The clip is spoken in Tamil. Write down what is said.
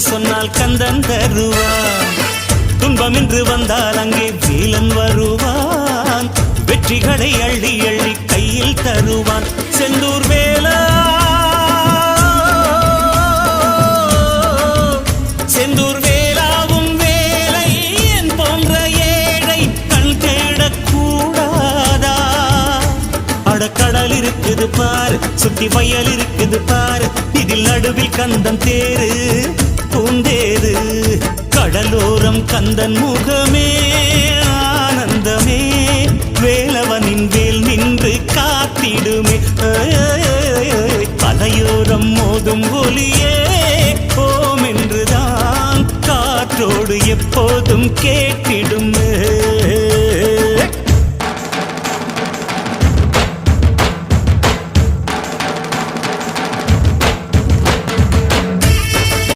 சொன்னால் கந்தன் தருவான். துன்பம் என்று வந்தால் அங்கே வீலன் வருவான். வெற்றிகளை அள்ளி அள்ளி கையில் தருவான். செந்தூர் வேலா. செந்தூர் வேலாவும் வேலை என் போன்ற ஏழை கண் தேடக்கூடாதா? அடக்கடல் இருக்குது பாரு சுத்தி வயல் இருக்குது பாரு. இதில் நடுவில் கந்தன் தேரு. கந்தன் முகமே ஆனந்தமே வேலவனின் வேல் நின்று காத்திடுமே. பலையோரம் மோதும் ஒலியே ஓம் என்றுதான் காற்றோடு எப்போதும் கேட்டிடும்.